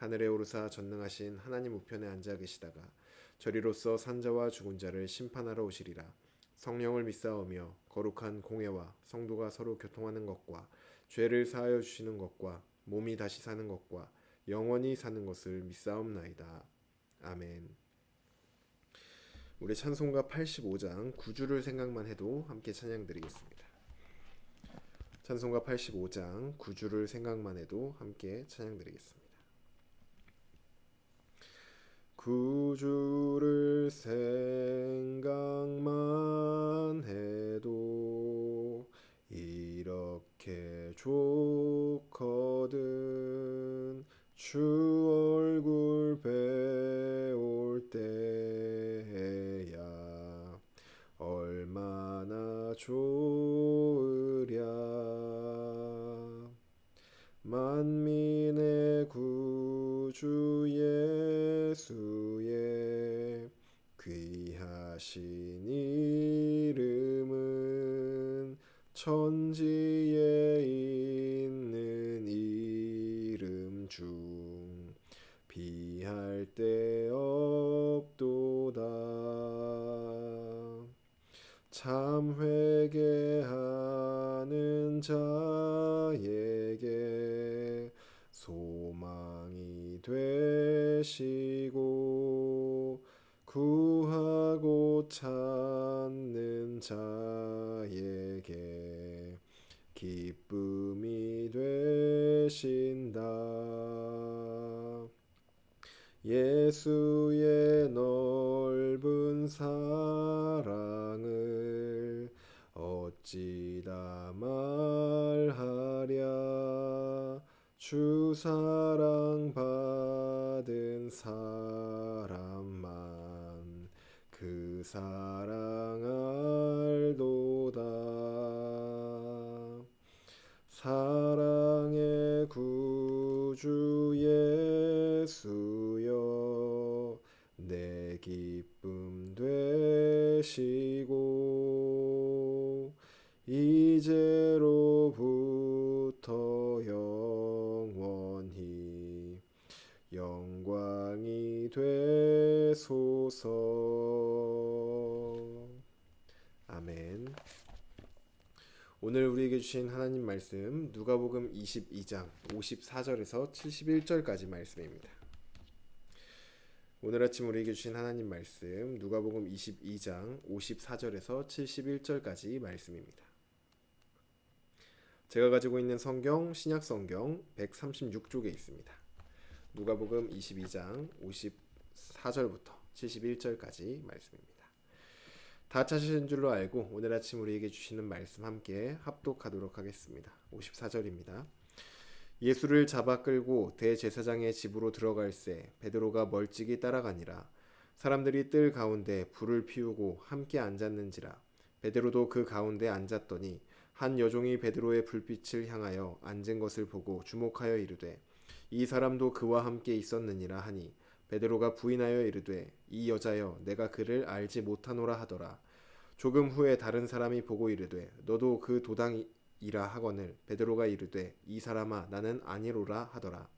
하늘에 오르사 전능하신 하나님 우편에 앉아 계시다가 저리로서 산자와 죽은 자를 심판하러 오시리라. 성령을 믿사오며 거룩한 공예와 성도가 서로 교통하는 것과 죄를 사하여 주시는 것과 몸이 다시 사는 것과 영원히 사는 것을 믿사옵나이다. 아멘. 우리 찬송가 85장 9주를 생각만 해도 함께 찬양 드리겠습니다. 찬송가 85장 9주를 생각만 해도 함께 찬양 드리겠습니다. 구주를 생각만 해도 이렇게 좋거든. 주 얼굴 배울 때야 얼마나 좋으랴. 만민의 구주 예수의 귀하신 이름은 천지에 있는 이름 중 비할 데 없도다. 참 회개하는 자에게 소망이 되시고 구하고 찾는 자에게 기쁨이 되신다. 예수의 넓은 사랑을 어찌다 말하랴 주 사랑 받은 사람만 그 사랑 알도다. 사랑의 구주 예수여 내 기쁨 되시고 이제 오늘 우리에게 주신 하나님 말씀 누가복음 22장 54절에서 71절까지 말씀입니다. 오늘 아침 우리에게 주신 하나님 말씀 누가복음 22장 54절에서 71절까지 말씀입니다. 제가 가지고 있는 성경 신약 성경 136쪽에 있습니다. 누가복음 22장 54절부터 71절까지 말씀입니다. 다 찾으신 줄로 알고 오늘 아침 우리에게 주시는 말씀 함께 합독하도록 하겠습니다. 54절입니다. 예수를 잡아 끌고 대제사장의 집으로 들어갈새 베드로가 멀찍이 따라가니라 사람들이 뜰 가운데 불을 피우고 함께 앉았는지라 베드로도 그 가운데 앉았더니 한 여종이 베드로의 불빛을 향하여 앉은 것을 보고 주목하여 이르되 이 사람도 그와 함께 있었느니라 하니 베드로가 부인하여 이르되 이 여자여 내가 그를 알지 못하노라 하더라. 조금 후에 다른 사람이 보고 이르되 너도 그 도당이라 하거늘. 베드로가 이르되 이 사람아 나는 아니로라 하더라.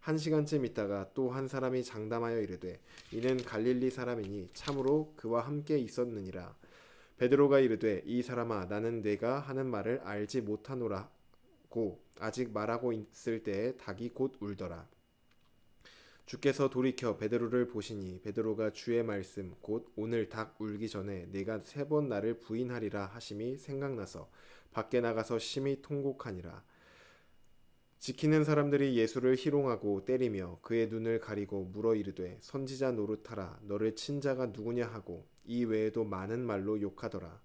한 시간쯤 있다가 또 한 사람이 장담하여 이르되 이는 갈릴리 사람이니 참으로 그와 함께 있었느니라. 베드로가 이르되 이 사람아 나는 내가 하는 말을 알지 못하노라고 아직 말하고 있을 때에 닭이 곧 울더라 주께서 돌이켜 베드로를 보시니 베드로가 주의 말씀 곧 오늘 닭 울기 전에 내가 세 번 나를 부인하리라 하심이 생각나서 밖에 나가서 심히 통곡하니라. 지키는 사람들이 예수를 희롱하고 때리며 그의 눈을 가리고 물어 이르되 선지자 노릇하라. 너를 친 자가 누구냐 하고 이 외에도 많은 말로 욕하더라.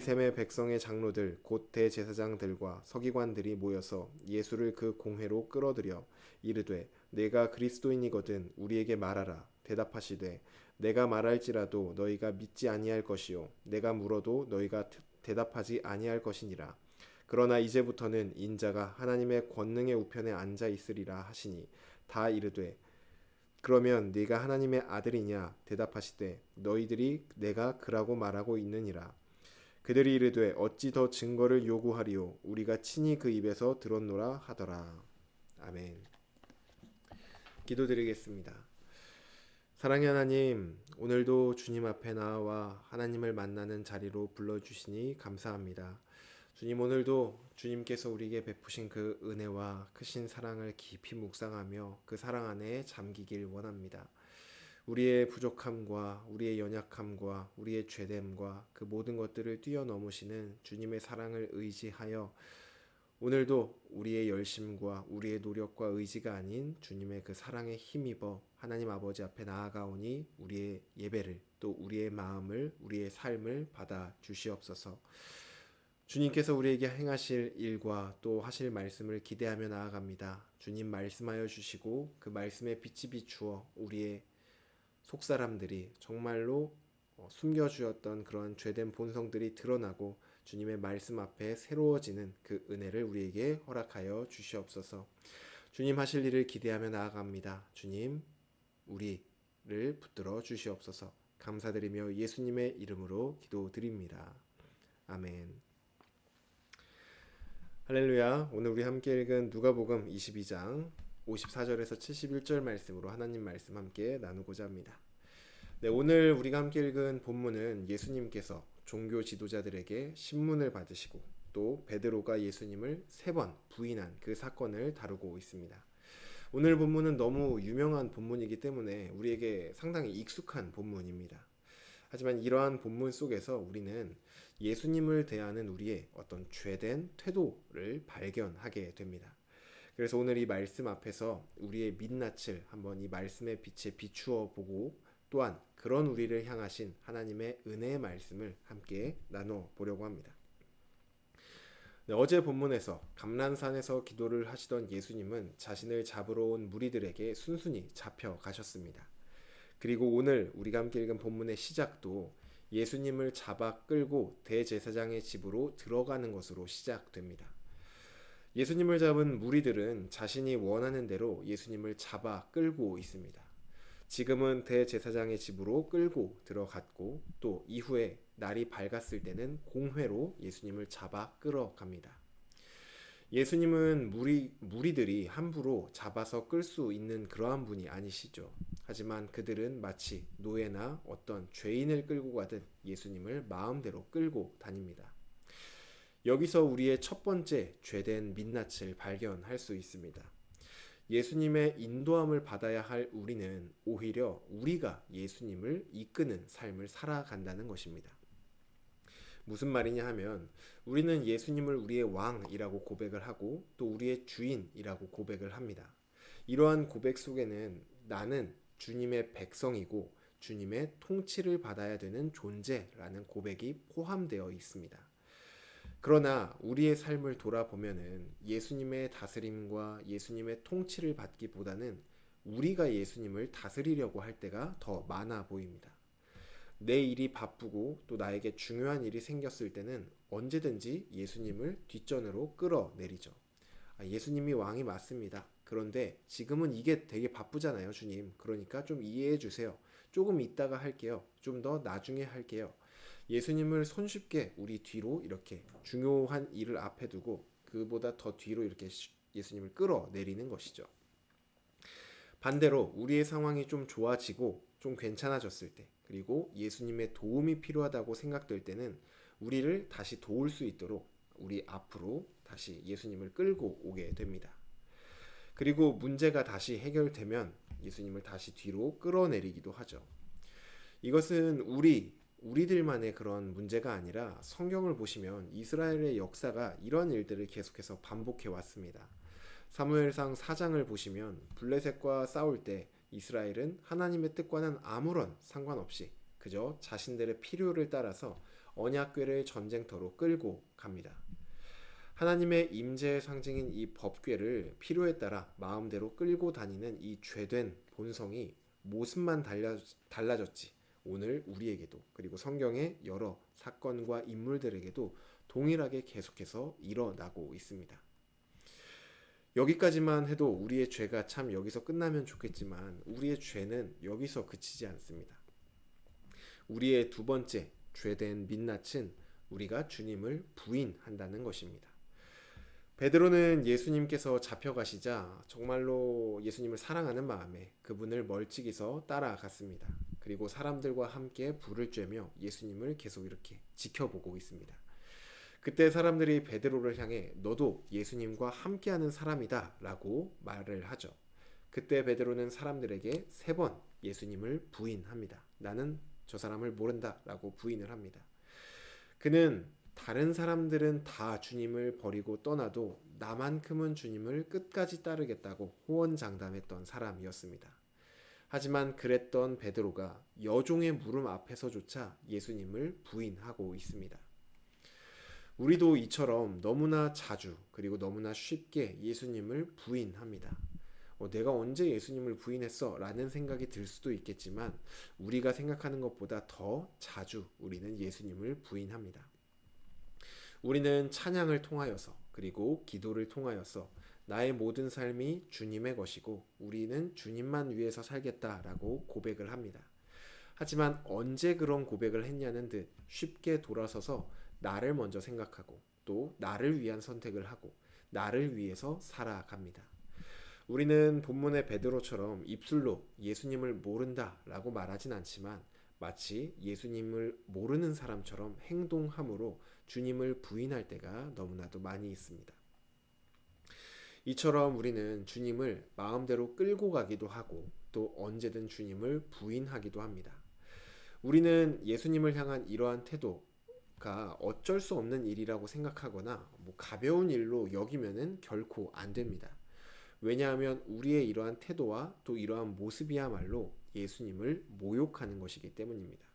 샘에 백성의 장로들 곧 대제사장들과 서기관들이 모여서 예수를 그 공회로 끌어들여 이르되 내가 그리스도인이거든 우리에게 말하라. 대답하시되 내가 말할지라도 너희가 믿지 아니할 것이요. 내가 물어도 너희가 대- 대답하지 아니할 것이니라. 그러나 이제부터는 인자가 하나님의 권능의 우편에 앉아 있으리라 하시니 다 이르되 그러면 네가 하나님의 아들이냐? 대답하시되 너희들이 내가 그라고 말하고 있느니라. 그들이 이르되 어찌 더 증거를 요구하리요? 우리가 친히 그 입에서 들었노라 하더라. 아멘 기도드리겠습니다 사랑의 하나님 오늘도 주님 앞에 나와 하나님을 만나는 자리로 불러주시니 감사합니다 주님 오늘도 주님께서 우리에게 베푸신 그 은혜와 크신 사랑을 깊이 묵상하며 그 사랑 안에 잠기길 원합니다. 우리의 부족함과 우리의 연약함과 우리의 죄됨과 그 모든 것들을 뛰어넘으시는 주님의 사랑을 의지하여 오늘도 우리의 열심과 우리의 노력과 의지가 아닌 주님의 그 사랑에 힘입어 하나님 아버지 앞에 나아가오니 우리의 예배를 또 우리의 마음을 우리의 삶을 받아 주시옵소서. 주님께서 우리에게 행하실 일과 또 하실 말씀을 기대하며 나아갑니다. 주님 말씀하여 주시고 그 말씀에 빛이 비추어 우리의 속 사람들이 정말로 어, 숨겨주었던 그런 죄된 본성들이 드러나고 주님의 말씀 앞에 새로워지는 그 은혜를 우리에게 허락하여 주시옵소서. 주님 하실 일을 기대하며 나아갑니다. 주님, 우리를 붙들어 주시옵소서. 감사드리며 예수님의 이름으로 기도드립니다. 아멘. 할렐루야. 오늘 우리 함께 읽은 누가복음 22장 54절에서 71절 말씀으로 하나님 말씀 함께 나누고자 합니다. 네, 오늘 우리가 함께 읽은 본문은 예수님께서 종교 지도자들에게 신문을 받으시고 또 베드로가 예수님을 세 번 부인한 그 사건을 다루고 있습니다. 오늘 본문은 너무 유명한 본문이기 때문에 우리에게 상당히 익숙한 본문입니다. 하지만 이러한 본문 속에서 우리는 예수님을 대하는 우리의 어떤 죄된 태도를 발견하게 됩니다. 그래서 오늘 이 말씀 앞에서 우리의 민낯을 한번 이 말씀의 빛에 비추어 보고 또한 그런 우리를 향하신 하나님의 은혜의 말씀을 함께 나눠 보려고 합니다. 네, 어제 본문에서 감란산에서 기도를 하시던 예수님은 자신을 잡으러 온 무리들에게 순순히 잡혀 가셨습니다. 그리고 오늘 우리가 함께 읽은 본문의 시작도 예수님을 잡아 끌고 대제사장의 집으로 들어가는 것으로 시작됩니다. 예수님을 잡은 무리들은 자신이 원하는 대로 예수님을 잡아 끌고 있습니다. 지금은 대제사장의 집으로 끌고 들어갔고 또 이후에 날이 밝았을 때는 공회로 예수님을 잡아 끌어갑니다. 예수님은 무리, 무리들이 함부로 잡아서 끌 수 있는 그러한 분이 아니시죠. 하지만 그들은 마치 노예나 어떤 죄인을 끌고 가듯 예수님을 마음대로 끌고 다닙니다. 여기서 우리의 첫 번째 죄된 민낯을 발견할 수 있습니다. 예수님의 인도함을 받아야 할 우리는 오히려 우리가 예수님을 이끄는 삶을 살아간다는 것입니다. 무슨 말이냐 하면 우리는 예수님을 우리의 왕이라고 고백을 하고 또 우리의 주인이라고 고백을 합니다. 이러한 고백 속에는 나는 주님의 백성이고 주님의 통치를 받아야 되는 존재라는 고백이 포함되어 있습니다. 그러나 우리의 삶을 돌아보면은 예수님의 다스림과 예수님의 통치를 받기보다는 우리가 예수님을 다스리려고 할 때가 더 많아 보입니다. 내 일이 바쁘고 또 나에게 중요한 일이 생겼을 때는 언제든지 예수님을 뒷전으로 끌어내리죠. 아, 예수님이 왕이 맞습니다. 그런데 지금은 이게 되게 바쁘잖아요, 주님. 그러니까 좀 이해해 주세요. 조금 이따가 할게요. 좀 더 나중에 할게요. 예수님을 손쉽게 우리 뒤로 이렇게 중요한 일을 앞에 두고 그보다 더 뒤로 이렇게 예수님을 끌어내리는 것이죠. 반대로 우리의 상황이 좀 좋아지고 좀 괜찮아졌을 때 그리고 예수님의 도움이 필요하다고 생각될 때는 우리를 다시 도울 수 있도록 우리 앞으로 다시 예수님을 끌고 오게 됩니다. 그리고 문제가 다시 해결되면 예수님을 다시 뒤로 끌어내리기도 하죠. 이것은 우리 우리들만의 그런 문제가 아니라 성경을 보시면 이스라엘의 역사가 이런 일들을 계속해서 반복해 왔습니다. 사무엘상 4장을 보시면 블레셋과 싸울 때 이스라엘은 하나님의 뜻과는 아무런 상관없이 그저 자신들의 필요를 따라서 언약궤를 전쟁터로 끌고 갑니다. 하나님의 임재의 상징인 이 법궤를 필요에 따라 마음대로 끌고 다니는 이 죄된 본성이 모습만 달라, 달라졌지. 오늘 우리에게도 그리고 성경의 여러 사건과 인물들에게도 동일하게 계속해서 일어나고 있습니다. 여기까지만 해도 우리의 죄가 참 여기서 끝나면 좋겠지만 우리의 죄는 여기서 그치지 않습니다. 우리의 두 번째 죄된 민낯은 우리가 주님을 부인한다는 것입니다. 베드로는 예수님께서 잡혀가시자 정말로 예수님을 사랑하는 마음에 그분을 멀찍이서 따라갔습니다. 그리고 사람들과 함께 불을 쬐며 예수님을 계속 이렇게 지켜보고 있습니다. 그때 사람들이 베드로를 향해 너도 예수님과 함께하는 사람이다 라고 말을 하죠. 그때 베드로는 사람들에게 세 번 예수님을 부인합니다. 나는 저 사람을 모른다 라고 부인을 합니다. 그는 다른 사람들은 다 주님을 버리고 떠나도 나만큼은 주님을 끝까지 따르겠다고 호언장담했던 사람이었습니다. 하지만 그랬던 베드로가 여종의 물음 앞에서조차 예수님을 부인하고 있습니다. 우리도 이처럼 너무나 자주 그리고 너무나 쉽게 예수님을 부인합니다. 어, 내가 언제 예수님을 부인했어? 라는 생각이 들 수도 있겠지만 우리가 생각하는 것보다 더 자주 우리는 예수님을 부인합니다. 우리는 찬양을 통하여서 그리고 기도를 통하여서 나의 모든 삶이 주님의 것이고 우리는 주님만 위해서 살겠다라고 고백을 합니다. 하지만 언제 그런 고백을 했냐는 듯 쉽게 돌아서서 나를 먼저 생각하고 또 나를 위한 선택을 하고 나를 위해서 살아갑니다. 우리는 본문의 베드로처럼 입술로 예수님을 모른다라고 말하진 않지만 마치 예수님을 모르는 사람처럼 행동함으로 주님을 부인할 때가 너무나도 많이 있습니다. 이처럼 우리는 주님을 마음대로 끌고 가기도 하고 또 언제든 주님을 부인하기도 합니다. 우리는 예수님을 향한 이러한 태도 가 어쩔 수 없는 일이라고 생각하거나 뭐 가벼운 일로 여기면은 결코 안 됩니다. 왜냐하면 우리의 이러한 태도와 또 이러한 모습이야말로 예수님을 모욕하는 것이기 때문입니다.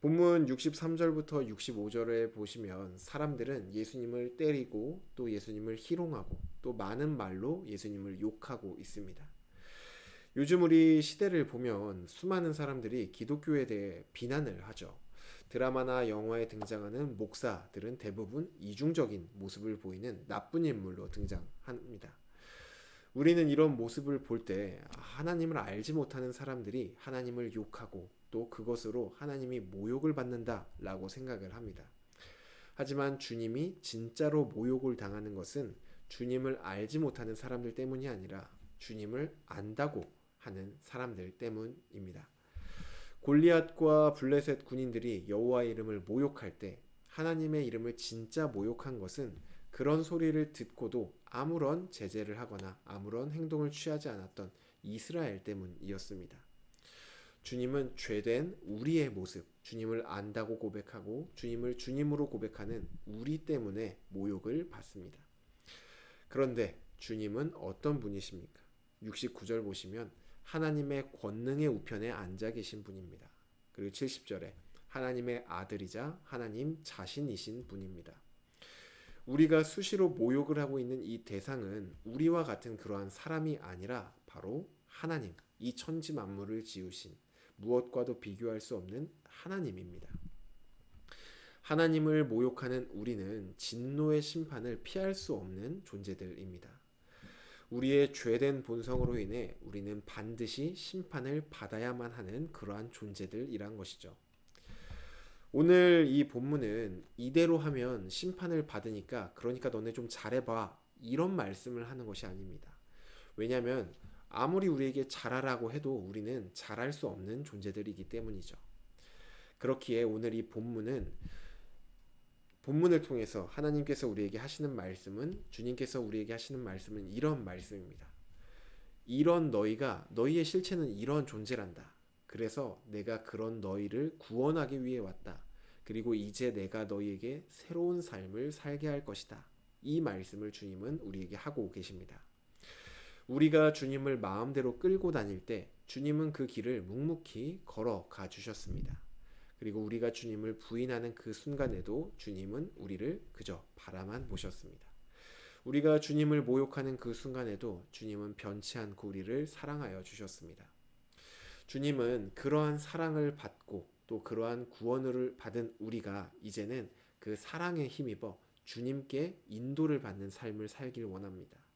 본문 63절부터 65절에 보시면 사람들은 예수님을 때리고 또 예수님을 희롱하고 또 많은 말로 예수님을 욕하고 있습니다. 요즘 우리 시대를 보면 수많은 사람들이 기독교에 대해 비난을 하죠. 드라마나 영화에 등장하는 목사들은 대부분 이중적인 모습을 보이는 나쁜 인물로 등장합니다. 우리는 이런 모습을 볼 때 하나님을 알지 못하는 사람들이 하나님을 욕하고 또 그것으로 하나님이 모욕을 받는다라고 생각을 합니다. 하지만 주님이 진짜로 모욕을 당하는 것은 주님을 알지 못하는 사람들 때문이 아니라 주님을 안다고 하는 사람들 때문입니다. 골리앗과 블레셋 군인들이 여호와의 이름을 모욕할 때 하나님의 이름을 진짜 모욕한 것은 그런 소리를 듣고도 아무런 제재를 하거나 아무런 행동을 취하지 않았던 이스라엘 때문이었습니다. 주님은 죄된 우리의 모습, 주님을 안다고 고백하고 주님을 주님으로 고백하는 우리 때문에 모욕을 받습니다. 그런데 주님은 어떤 분이십니까? 69절 보시면 하나님의 권능의 우편에 앉아 계신 분입니다. 그리고 70절에 하나님의 아들이자 하나님 자신이신 분입니다. 우리가 수시로 모욕을 하고 있는 이 대상은 우리와 같은 그러한 사람이 아니라 바로 하나님, 이 천지 만물을 지으신 무엇과도 비교할 수 없는 하나님입니다. 하나님을 모욕하는 우리는 진노의 심판을 피할 수 없는 존재들입니다. 우리의 죄된 본성으로 인해 우리는 반드시 심판을 받아야만 하는 그러한 존재들이란 것이죠. 오늘 이 본문은 이대로 하면 심판을 받으니까 그러니까 너네 좀 잘해봐 이런 말씀을 하는 것이 아닙니다. 왜냐하면 아무리 우리에게 잘하라고 해도 우리는 잘할 수 없는 존재들이기 때문이죠. 그렇기에 오늘 이 본문은 본문을 통해서 하나님께서 우리에게 하시는 말씀은 주님께서 우리에게 하시는 말씀은 이런 말씀입니다. 이런 너희가 너희의 실체는 이런 존재란다. 그래서 내가 그런 너희를 구원하기 위해 왔다. 그리고 이제 내가 너희에게 새로운 삶을 살게 할 것이다. 이 말씀을 주님은 우리에게 하고 계십니다. 우리가 주님을 마음대로 끌고 다닐 때 주님은 그 길을 묵묵히 걸어가 주셨습니다. 그리고 우리가 주님을 부인하는 그 순간에도 주님은 우리를 그저 바라만 보셨습니다. 우리가 주님을 모욕하는 그 순간에도 주님은 변치 않고 우리를 사랑하여 주셨습니다. 주님은 그러한 사랑을 받고 또 그러한 구원을 받은 우리가 이제는 그 사랑에 힘입어 주님께 인도를 받는 삶을 살길 원합니다.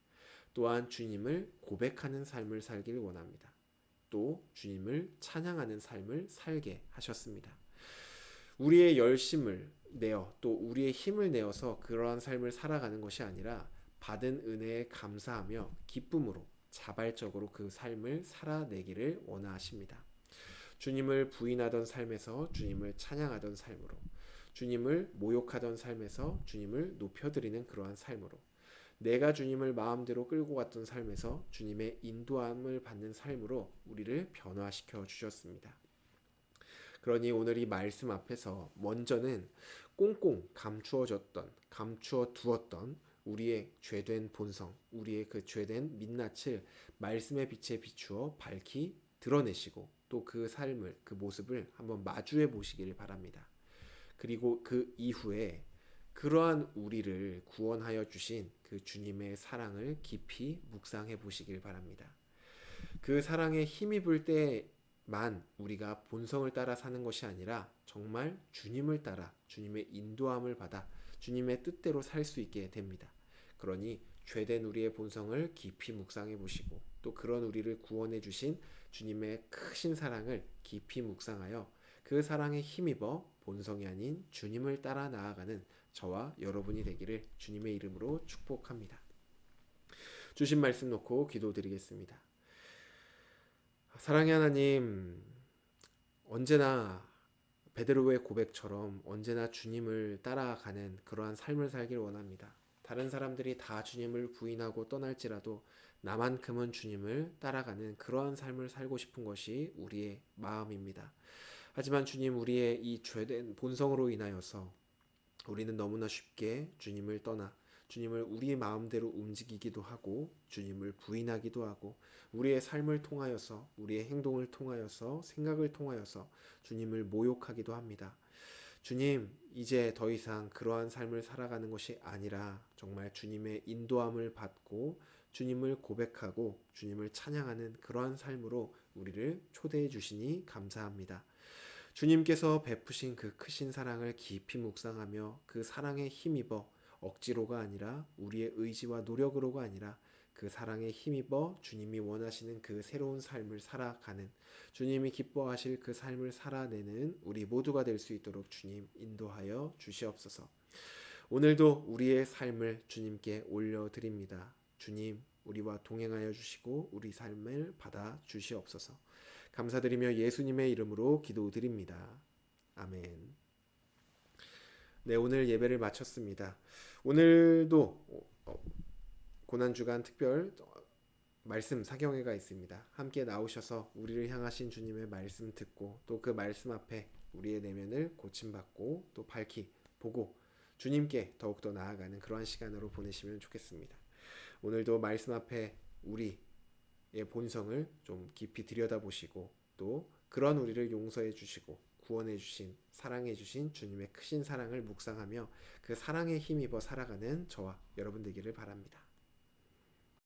또한 주님을 고백하는 삶을 살길 원합니다. 또 주님을 찬양하는 삶을 살게 하셨습니다. 우리의 열심을 내어 또 우리의 힘을 내어서 그러한 삶을 살아가는 것이 아니라 받은 은혜에 감사하며 기쁨으로 자발적으로 그 삶을 살아내기를 원하십니다. 주님을 부인하던 삶에서 주님을 찬양하던 삶으로 주님을 모욕하던 삶에서 주님을 높여드리는 그러한 삶으로 내가 주님을 마음대로 끌고 갔던 삶에서 주님의 인도함을 받는 삶으로 우리를 변화시켜 주셨습니다. 그러니 오늘 이 말씀 앞에서 먼저는 꽁꽁 감추어졌던 감추어 두었던 우리의 죄된 본성, 우리의 그 죄된 민낯을 말씀의 빛에 비추어 밝히 드러내시고 또 그 삶을 그 모습을 한번 마주해 보시기를 바랍니다. 그리고 그 이후에 그러한 우리를 구원하여 주신 그 주님의 사랑을 깊이 묵상해 보시길 바랍니다. 그 사랑에 힘입을 때만 우리가 본성을 따라 사는 것이 아니라 정말 주님을 따라 주님의 인도함을 받아 주님의 뜻대로 살 수 있게 됩니다. 그러니 죄된 우리의 본성을 깊이 묵상해 보시고 또 그런 우리를 구원해 주신 주님의 크신 사랑을 깊이 묵상하여 그 사랑에 힘입어 본성이 아닌 주님을 따라 나아가는 저와 여러분이 되기를 주님의 이름으로 축복합니다. 주신 말씀 놓고 기도드리겠습니다. 사랑의 하나님, 언제나 베드로의 고백처럼 언제나 주님을 따라가는 그러한 삶을 살길 원합니다. 다른 사람들이 다 주님을 부인하고 떠날지라도 나만큼은 주님을 따라가는 그러한 삶을 살고 싶은 것이 우리의 마음입니다. 하지만 주님 우리의 이 죄된 본성으로 인하여서 우리는 너무나 쉽게 주님을 떠나 주님을 우리의 마음대로 움직이기도 하고 주님을 부인하기도 하고 우리의 삶을 통하여서 우리의 행동을 통하여서 생각을 통하여서 주님을 모욕하기도 합니다. 주님, 이제 더 이상 그러한 삶을 살아가는 것이 아니라 정말 주님의 인도함을 받고 주님을 고백하고 주님을 찬양하는 그러한 삶으로 우리를 초대해 주시니 감사합니다. 주님께서 베푸신 그 크신 사랑을 깊이 묵상하며 그 사랑에 힘입어 억지로가 아니라 우리의 의지와 노력으로가 아니라 그 사랑에 힘입어 주님이 원하시는 그 새로운 삶을 살아가는 주님이 기뻐하실 그 삶을 살아내는 우리 모두가 될 수 있도록 주님 인도하여 주시옵소서. 오늘도 우리의 삶을 주님께 올려드립니다. 주님, 우리와 동행하여 주시고 우리 삶을 받아 주시옵소서. 감사드리며 예수님의 이름으로 기도드립니다. 아멘. 네, 오늘 예배를 마쳤습니다. 오늘도 고난주간 특별 말씀 사경회가 있습니다. 함께 나오셔서 우리를 향하신 주님의 말씀 듣고 또 그 말씀 앞에 우리의 내면을 고침받고 또 밝히 보고 주님께 더욱더 나아가는 그러한 시간으로 보내시면 좋겠습니다. 오늘도 말씀 앞에 우리의 본성을 좀 깊이 들여다보시고 또 그런 우리를 용서해 주시고 구원해 주신 사랑해 주신 주님의 크신 사랑을 묵상하며 그 사랑에 힘입어 살아가는 저와 여러분 되기를 바랍니다.